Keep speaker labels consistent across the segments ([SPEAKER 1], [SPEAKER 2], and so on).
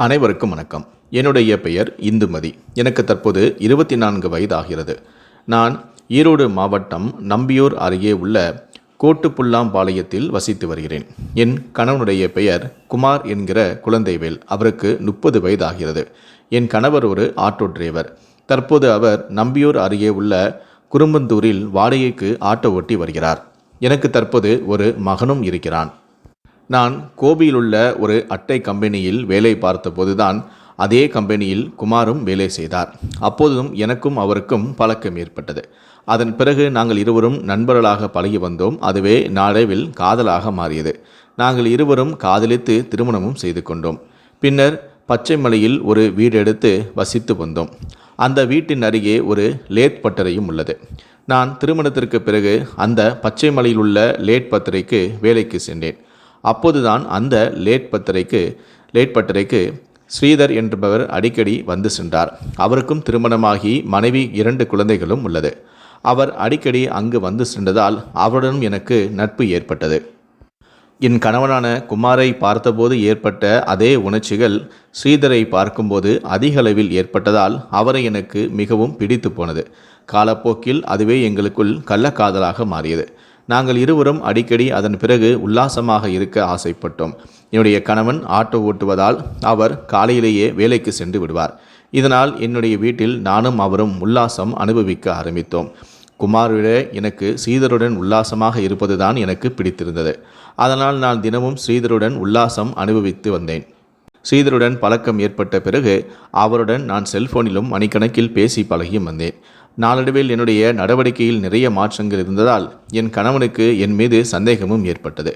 [SPEAKER 1] அனைவருக்கும் வணக்கம். என்னுடைய பெயர் இந்துமதி. எனக்கு தற்போது இருபத்தி நான்கு வயதாகிறது. நான் ஈரோடு மாவட்டம் நம்பியூர் அருகே உள்ள கோட்டுப்புல்லாம்பாளையத்தில் வசித்து வருகிறேன். என் கணவனுடைய பெயர் குமார் என்கிற குழந்தைவேல். அவருக்கு முப்பது வயதாகிறது. என் கணவர் ஒரு ஆட்டோ டிரைவர். தற்போது அவர் நம்பியூர் அருகே உள்ள குரும்பந்தூரில் வாடகைக்கு ஆட்டோ ஓட்டி வருகிறார். எனக்கு தற்போது ஒரு மகனும் இருக்கிறான். நான் கோபியில் உள்ள ஒரு அட்டை கம்பெனியில் வேலை பார்த்தபோதுதான் அதே கம்பெனியில் குமாரும் வேலை செய்தார். அப்போதும் எனக்கும் அவருக்கும் பழக்கம் ஏற்பட்டது. அதன் பிறகு நாங்கள் இருவரும் நண்பர்களாக பழகி வந்தோம். அதுவே நாளவில் காதலாக மாறியது. நாங்கள் இருவரும் காதலித்து திருமணமும் செய்து கொண்டோம். பின்னர் பச்சைமலையில் ஒரு வீடு எடுத்து வசித்து வந்தோம். அந்த வீட்டின் அருகே ஒரு லேத் பட்டறையும் உள்ளது. நான் திருமணத்திற்கு பிறகு அந்த பச்சைமலையில் உள்ள லேட் பட்டறைக்கு வேலைக்கு சென்றேன். அப்போதுதான் அந்த லேட் பத்திரைக்கு லேட் பட்டறைக்கு ஸ்ரீதர் என்பவர் அடிக்கடி வந்து சென்றார். அவருக்கும் திருமணமாகி மனைவி இரண்டு குழந்தைகளும் உள்ளது. அவர் அடிக்கடி அங்கு வந்து சென்றதால் அவருடனும் எனக்கு நட்பு ஏற்பட்டது. என் கணவனான குமாரை பார்த்தபோது ஏற்பட்ட அதே உணர்ச்சிகள் ஸ்ரீதரை பார்க்கும்போது அதிக அளவில் ஏற்பட்டதால் அவரை எனக்கு மிகவும் பிடித்து போனது. காலப்போக்கில் அதுவே எங்களுக்குள் கள்ளக்காதலாக மாறியது. நாங்கள் இருவரும் அடிக்கடி அதன் பிறகு உல்லாசமாக இருக்க ஆசைப்பட்டோம். என்னுடைய கணவன் ஆட்டோ ஓட்டுவதால் அவர் காலையிலேயே வேலைக்கு சென்று விடுவார். இதனால் என்னுடைய வீட்டில் நானும் அவரும் உல்லாசம் அனுபவிக்க ஆரம்பித்தோம். குமாரை எனக்கு ஸ்ரீதருடன் உல்லாசமாக இருப்பதுதான் எனக்கு பிடித்திருந்தது. அதனால் நான் தினமும் ஸ்ரீதருடன் உல்லாசம் அனுபவித்து வந்தேன். ஸ்ரீதருடன் பழக்கம் ஏற்பட்ட பிறகு அவருடன் நான் செல்போனிலும் மணிக்கணக்கில் பேசி பழகியும் வந்தேன். நாளடைவில் என்னுடைய நடவடிக்கையில் நிறைய மாற்றங்கள் இருந்ததால் என் கணவனுக்கு என் மீது சந்தேகமும் ஏற்பட்டது.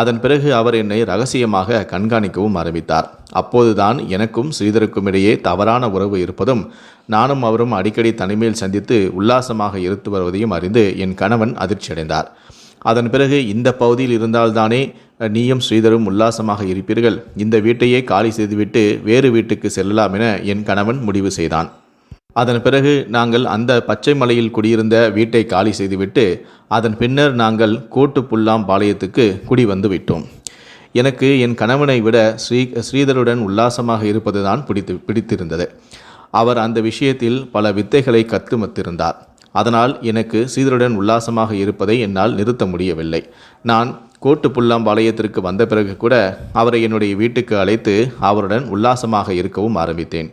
[SPEAKER 1] அதன் பிறகு அவர் என்னை ரகசியமாக கண்காணிக்கவும் ஆரம்பித்தார். அப்போதுதான் எனக்கும் ஸ்ரீதருக்கும் இடையே தவறான உறவு இருப்பதும் நானும் அவரும் அடிக்கடி தனிமையில் சந்தித்து உல்லாசமாக இருந்து வருவதையும் அறிந்து என் கணவன் அதிர்ச்சியடைந்தார். அதன் பிறகு இந்த பகுதியில் இருந்தால்தானே நீயும் ஸ்ரீதரும் உல்லாசமாக இருப்பீர்கள். இந்த வீட்டையே காலி செய்துவிட்டு வேறு வீட்டுக்கு செல்லலாம் என என் கணவன் முடிவு செய்தான். அதன் பிறகு நாங்கள் அந்த பச்சை மலையில் குடியிருந்த வீட்டை காலி செய்துவிட்டு அதன் பின்னர் நாங்கள் கோட்டுப்புல்லாம் பாளையத்துக்கு குடி வந்து விட்டோம். எனக்கு என் கணவனை விட ஸ்ரீ ஸ்ரீதருடன் உல்லாசமாக இருப்பதுதான் பிடித்து பிடித்திருந்தது. அவர் அந்த விஷயத்தில் பல வித்தைகளை கத்துமத்திருந்தார். அதனால் எனக்கு ஸ்ரீதருடன் உல்லாசமாக இருப்பதை என்னால் நிறுத்த முடியவில்லை. நான் கோட்டு புல்லாம்பாளையத்திற்கு வந்த பிறகு கூட அவரை என்னுடைய வீட்டுக்கு அழைத்து அவருடன் உல்லாசமாக இருக்கவும் ஆரம்பித்தேன்.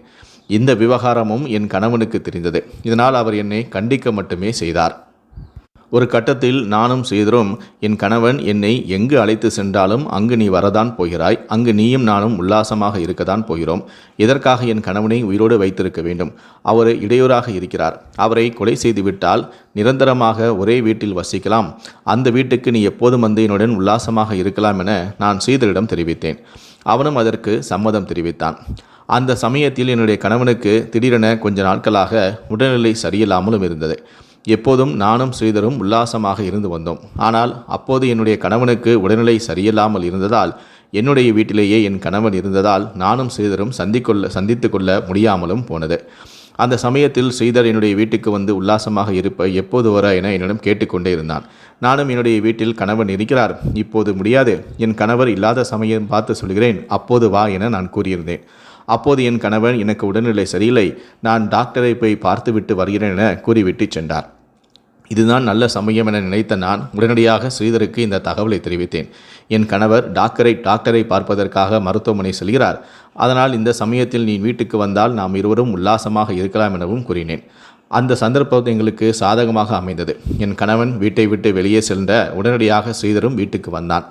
[SPEAKER 1] இந்த விவகாரமும் என் கணவனுக்கு தெரிந்தது. இதனால் அவர் என்னை கண்டிக்க மட்டுமே செய்தார். ஒரு கட்டத்தில் நானும் செய்தரும் என் கணவன் என்னை எங்கு அழைத்து சென்றாலும் அங்கு நீ வரதான் போகிறாய். அங்கு நீயும் நானும் உல்லாசமாக இருக்கத்தான் போகிறோம். இதற்காக என் கணவனை உயிரோடு வைத்திருக்க வேண்டும்? அவர் இடையூறாக இருக்கிறார். அவரை கொலை செய்துவிட்டால் நிரந்தரமாக ஒரே வீட்டில் வசிக்கலாம். அந்த வீட்டுக்கு நீ எப்போதும் வந்து என்னுடன் உல்லாசமாக இருக்கலாம் என நான் சீதரிடம் தெரிவித்தேன். அவனும் அதற்கு சம்மதம் தெரிவித்தான். அந்த சமயத்தில் என்னுடைய கணவனுக்கு திடீரென கொஞ்ச நாட்களாக உடல்நிலை சரியில்லாமலும் இருந்தது. எப்போதும் நானும் ஸ்ரீதரும் உல்லாசமாக இருந்து வந்தோம். ஆனால் அப்போது என்னுடைய கணவனுக்கு உடல்நிலை சரியில்லாமல் இருந்ததால் என்னுடைய வீட்டிலேயே என் கணவன் இருந்ததால் நானும் ஸ்ரீதரும் சந்திக்கொள்ள சந்தித்து கொள்ள முடியாமலும் போனது. அந்த சமயத்தில் ஸ்ரீதர் என்னுடைய வீட்டுக்கு வந்து உல்லாசமாக இருப்ப எப்போது வர என என்னிடம் கேட்டுக்கொண்டே இருந்தான். நானும் என்னுடைய வீட்டில் கணவன் இருக்கிறார். இப்போது முடியாது. என் கணவர் இல்லாத சமயம் பார்த்து சொல்கிறேன். அப்போது வா என நான் கூறியிருந்தேன். அப்போது என் கணவன் எனக்கு உடல்நிலை சரியில்லை. நான் டாக்டரை போய் பார்த்துவிட்டு வருகிறேன் என கூறிவிட்டு சென்றார். இதுதான் நல்ல சமயம் என நினைத்த நான் உடனடியாக ஸ்ரீதருக்கு இந்த தகவலை தெரிவித்தேன். என் கணவர் டாக்டரை டாக்டரை பார்ப்பதற்காக மருத்துவமனை செல்கிறார். அதனால் இந்த சமயத்தில் நீ வீட்டுக்கு வந்தால் நாம் இருவரும் உல்லாசமாக இருக்கலாம் எனவும் கூறினேன். அந்த சந்தர்ப்பம் எங்களுக்கு சாதகமாக அமைந்தது. என் கணவன் வீட்டை விட்டு வெளியே சென்ற உடனடியாக ஸ்ரீதரும் வீட்டுக்கு வந்தான்.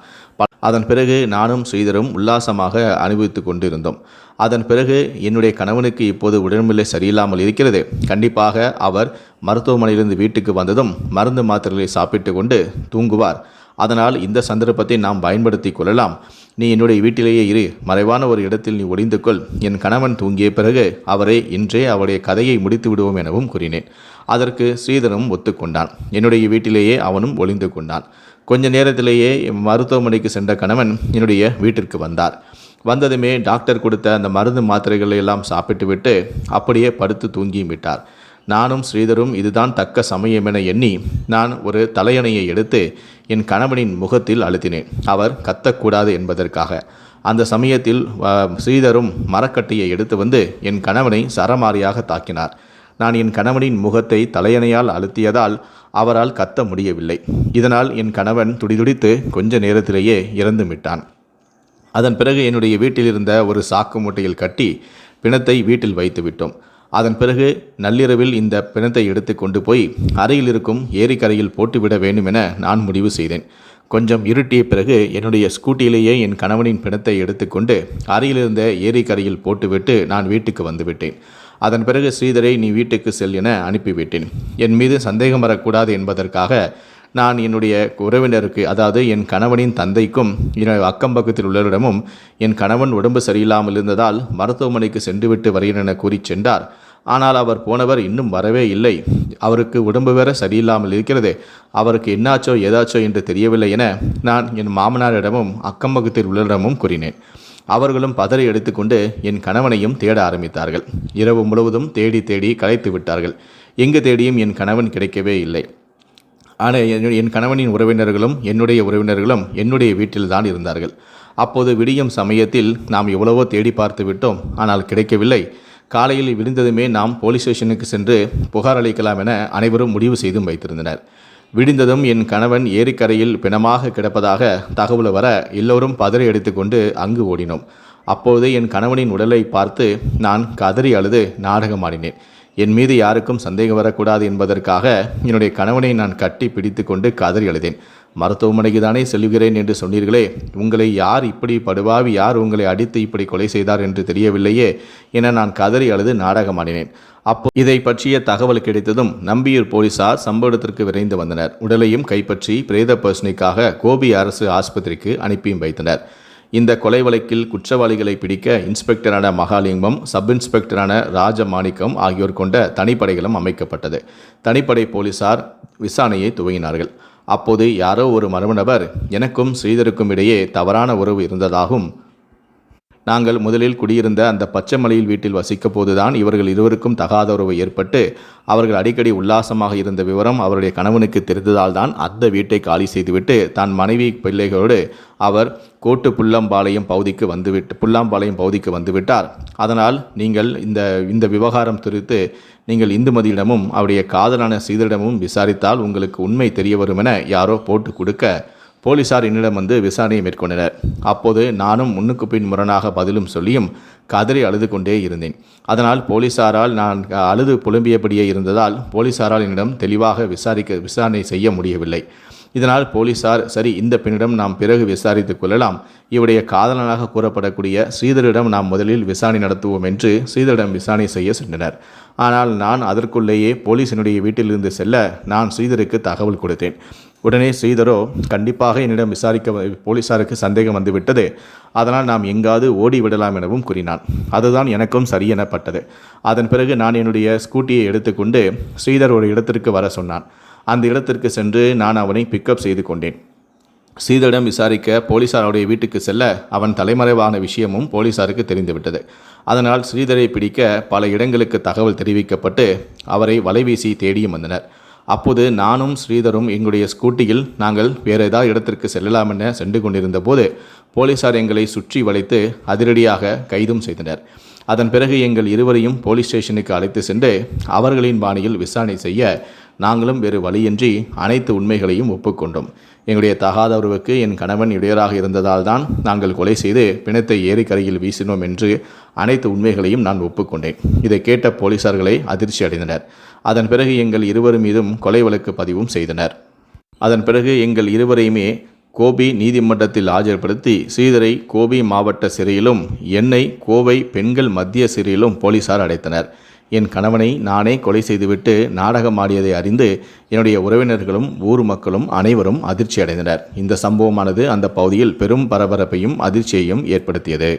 [SPEAKER 1] அதன் பிறகு நானும் ஸ்ரீதரும் உல்லாசமாக அனுபவித்து கொண்டிருந்தோம். அதன் பிறகு என்னுடைய கணவனுக்கு இப்போது உடல்நிலை சரியில்லாமல் இருக்கிறது. கண்டிப்பாக அவர் மருத்துவமனையிலிருந்து வீட்டுக்கு வந்ததும் மருந்து மாத்திரைகளை சாப்பிட்டு கொண்டு தூங்குவார். அதனால் இந்த சந்தர்ப்பத்தை நாம் பயன்படுத்தி கொள்ளலாம். நீ என்னுடைய வீட்டிலேயே இரு. மறைவான ஒரு இடத்தில் நீ ஒளிந்து கொள். என் கணவன் தூங்கிய பிறகு அவரை இன்றே அவருடைய கதையை முடித்து விடுவோம் எனவும் கூறினேன். அதற்கு ஸ்ரீதரும் ஒத்துக்கொண்டான். என்னுடைய வீட்டிலேயே அவனும் ஒளிந்து கொண்டான். கொஞ்ச நேரத்திலேயே மருத்துவமனைக்கு சென்ற கணவன் என்னுடைய வீட்டிற்கு வந்தார். வந்ததுமே டாக்டர் கொடுத்த அந்த மருந்து மாத்திரைகளை எல்லாம் சாப்பிட்டுவிட்டு அப்படியே படுத்து தூங்கியும் விட்டார். நானும் ஸ்ரீதரும் இதுதான் தக்க சமயம் என எண்ணி நான் ஒரு தலையணையை எடுத்து என் கணவனின் முகத்தில் அழுத்தினேன். அவர் கத்தக்கூடாது என்பதற்காக. அந்த சமயத்தில் ஸ்ரீதரும் மரக்கட்டையை எடுத்து வந்து என் கணவனை சரமாரியாக தாக்கினார். நான் என் கணவனின் முகத்தை தலையணையால் அழுத்தியதால் அவரால் கத்த முடியவில்லை. இதனால் என் கணவன் துடிதுடித்து கொஞ்ச நேரத்திலேயே இறந்து விட்டான். அதன் பிறகு என்னுடைய வீட்டில் இருந்த ஒரு சாக்கு மூட்டையில் கட்டி பிணத்தை வீட்டில் வைத்து விட்டோம். அதன் பிறகு நள்ளிரவில் இந்த பிணத்தை எடுத்து கொண்டு போய் அறையில் இருக்கும் ஏரிக்கரையில் போட்டுவிட வேண்டும் என நான் முடிவு செய்தேன். கொஞ்சம் இருட்டிய பிறகு என்னுடைய ஸ்கூட்டியிலேயே என் கணவனின் பிணத்தை எடுத்துக்கொண்டு அருகிலிருந்த ஏரிக்கரையில் போட்டுவிட்டு நான் வீட்டுக்கு வந்துவிட்டேன் அதன் பிறகு ஸ்ரீதரை நீ வீட்டுக்கு செல் என அனுப்பிவிட்டேன். என் மீது சந்தேகம் வரக்கூடாது என்பதற்காக நான் என்னுடைய உறவினருக்கு அதாவது என் கணவனின் தந்தைக்கும் என் அக்கம் பக்கத்தில் உள்ளவரிடமும் என் கணவன் உடம்பு சரியில்லாமல் இருந்ததால் மருத்துவமனைக்கு சென்றுவிட்டு வருகிறேன் என கூறி சென்றார். ஆனால் அவர் போனவர் இன்னும் வரவே இல்லை. அவருக்கு உடம்பு வேற சரியில்லாமல் இருக்கிறது. அவருக்கு என்னாச்சோ ஏதாச்சோ என்று தெரியவில்லை என நான் என் மாமனாரிடமும் அக்கம் பக்கத்தில் உள்ளவரிடமும் கூறினேன். அவர்களும் பதறி எடுத்துக்கொண்டு என் கணவனையும் தேட ஆரம்பித்தார்கள். இரவு முழுவதும் தேடி தேடி கலைத்து விட்டார்கள். எங்கு தேடியும் என் கணவன் கிடைக்கவே இல்லை. ஆனால் என் என் கணவனின் உறவினர்களும் என்னுடைய உறவினர்களும் என்னுடைய வீட்டில் தான் இருந்தார்கள். அப்போது விடியும் சமயத்தில் நாம் எவ்வளவோ தேடி பார்த்து விட்டோம். ஆனால் கிடைக்கவில்லை. காலையில் விடிந்ததுமே நாம் போலீஸ் ஸ்டேஷனுக்கு சென்று புகார் அளிக்கலாம் என அனைவரும் முடிவு செய்தும் வைத்திருந்தனர். விடிந்ததும் என் கணவன் ஏரிக்கரையில் பிணமாக கிடப்பதாக தகவல் வர எல்லோரும் பதறி எடுத்துக்கொண்டு அங்கு ஓடினோம். அப்போது என் கணவனின் உடலை பார்த்து நான் கதறி அழுது நாடகமாடினேன். என் மீது யாருக்கும் சந்தேகம் வரக்கூடாது என்பதற்காக என்னுடைய கணவனை நான் கட்டி பிடித்து கொண்டு கதறி அழுதேன். மருத்துவமனைக்கு தானே செல்கிறேன் என்று சொன்னீர்களே. உங்களை யார் இப்படி படுவாவி யார் உங்களை அடித்து இப்படி கொலை செய்தார் என்று தெரியவில்லையே என நான் கதறி அழுது நாடகமாடினேன். அப்போ இதை பற்றிய தகவல் கிடைத்ததும் நம்பியூர் போலீசார் சம்பவ இடத்திற்கு விரைந்து வந்தனர். உடலையும் கைப்பற்றி பிரேத பர்சனைக்காக கோபி அரசு ஆஸ்பத்திரிக்கு அனுப்பியும் வைத்தனர். இந்த கொலை வழக்கில் குற்றவாளிகளை பிடிக்க இன்ஸ்பெக்டரான மகாலிங்கம் சப் இன்ஸ்பெக்டரான ராஜமாணிக்கம் ஆகியோர் கொண்ட தனிப்படைகளும் அமைக்கப்பட்டது. தனிப்படை போலீசார் விசாரணையை துவங்கினார்கள். அப்போது யாரோ ஒரு மர்ம நபர் எனக்கும் ஸ்ரீதருக்கும் இடையே தவறான உறவு இருந்ததாகவும் நாங்கள் முதலில் குடியிருந்த அந்த பச்சைமலையில் வீட்டில் வசிக்க போதுதான் இவர்கள் இருவருக்கும் தகாத உறவு ஏற்பட்டு அவர்கள் அடிக்கடி உல்லாசமாக இருந்த விவரம் அவருடைய கணவனுக்கு தெரிந்ததால் தான் அந்த வீட்டை காலி செய்துவிட்டு தான் மனைவி பிள்ளைகளோடு அவர் கோட்டு புல்லம்பாளையம் பகுதிக்கு வந்துவிட்டு புல்லாம்பாளையம் பகுதிக்கு வந்துவிட்டார். அதனால் நீங்கள் இந்த இந்த விவகாரம் குறித்து நீங்கள் இந்துமதியிடமும் அவருடைய காதலான சீதரிடமும் விசாரித்தால் உங்களுக்கு உண்மை தெரிய வரும் என யாரோ போட்டு கொடுக்க போலீசார் என்னிடம் வந்து விசாரணையை மேற்கொண்டனர். அப்போது நானும் முன்னுக்கு பின் முரணாக பதிலும் சொல்லியும் கதறி அழுது கொண்டே இருந்தேன். அதனால் போலீசாரால் நான் அழுது புலம்பியபடியே இருந்ததால் போலீசாரால் என்னிடம் தெளிவாக விசாரிக்க விசாரணை செய்ய முடியவில்லை. இதனால் போலீசார் சரி இந்த பெண்ணிடம் நாம் பிறகு விசாரித்துக் கொள்ளலாம். இவருடைய காதலனாக கூறப்படக்கூடிய ஸ்ரீதரிடம் நாம் முதலில் விசாரணை நடத்துவோம் என்று ஸ்ரீதரிடம் விசாரணை செய்ய சென்றனர். ஆனால் நான் அதற்குள்ளேயே போலீசினுடைய வீட்டிலிருந்து செல்ல நான் ஸ்ரீதருக்கு தகவல் கொடுத்தேன். உடனே ஸ்ரீதரோ கண்டிப்பாக என்னிடம் விசாரிக்க போலீசாருக்கு சந்தேகம் வந்துவிட்டது. அதனால் நாம் எங்காவது ஓடி விடலாம் எனவும் கூறினான். அதுதான் எனக்கும் சரி எனப்பட்டது. அதன் பிறகு நான் என்னுடைய ஸ்கூட்டியை எடுத்துக்கொண்டு ஸ்ரீதர் ஒரு இடத்திற்கு வர சொன்னான். அந்த இடத்திற்கு சென்று நான் அவனை பிக்கப் செய்து கொண்டேன். ஸ்ரீதரிடம் விசாரிக்க போலீசார் அவருடைய வீட்டுக்கு செல்ல அவன் தலைமறைவான விஷயமும் போலீசாருக்கு தெரிந்துவிட்டது. அதனால் ஸ்ரீதரை பிடிக்க பல இடங்களுக்கு தகவல் தெரிவிக்கப்பட்டு அவரை வலைவீசி தேடியும் வந்தனர். அப்போது நானும் ஸ்ரீதரும் எங்களுடைய ஸ்கூட்டியில் நாங்கள் வேறு ஏதாவது இடத்திற்கு செல்லலாம் என சென்று கொண்டிருந்த போது போலீசார் எங்களை சுற்றி வளைத்து அதிரடியாக கைதும் செய்தனர். அதன் பிறகு எங்கள் இருவரையும் போலீஸ் ஸ்டேஷனுக்கு அழைத்து சென்று அவர்களின் பாணியில் விசாரணை செய்ய நாங்களும் வேறு வழியின்றி அனைத்து உண்மைகளையும் ஒப்புக்கொண்டோம். எங்களுடைய தகாத உறவுக்கு என் கணவன் இடையராக இருந்ததால் தான் நாங்கள் கொலை செய்து பிணத்தை ஏரிக்கரையில் வீசினோம் என்று அனைத்து உண்மைகளையும் நான் ஒப்புக்கொண்டேன். இதை கேட்ட போலீசார்களை அதிர்ச்சி அடைந்தனர். அதன் பிறகு எங்கள் இருவர் மீதும் கொலை வழக்கு பதிவும் செய்தனர். அதன் பிறகு எங்கள் இருவரையுமே கோபி நீதிமன்றத்தில் ஆஜர்படுத்தி ஸ்ரீதரை கோபி மாவட்ட சிறையிலும் என்னை கோவை பெண்கள் மத்திய சிறையிலும் போலீசார் அடைத்தனர். என் கணவனை நானே கொலை செய்துவிட்டு நாடகம் ஆடியதை அறிந்து என்னுடைய உறவினர்களும் ஊர் மக்களும் அனைவரும் அதிர்ச்சி அடைந்தனர் இந்த சம்பவமானது அந்த பகுதியில் பெரும் பரபரப்பையும் அதிர்ச்சியையும் ஏற்படுத்தியது.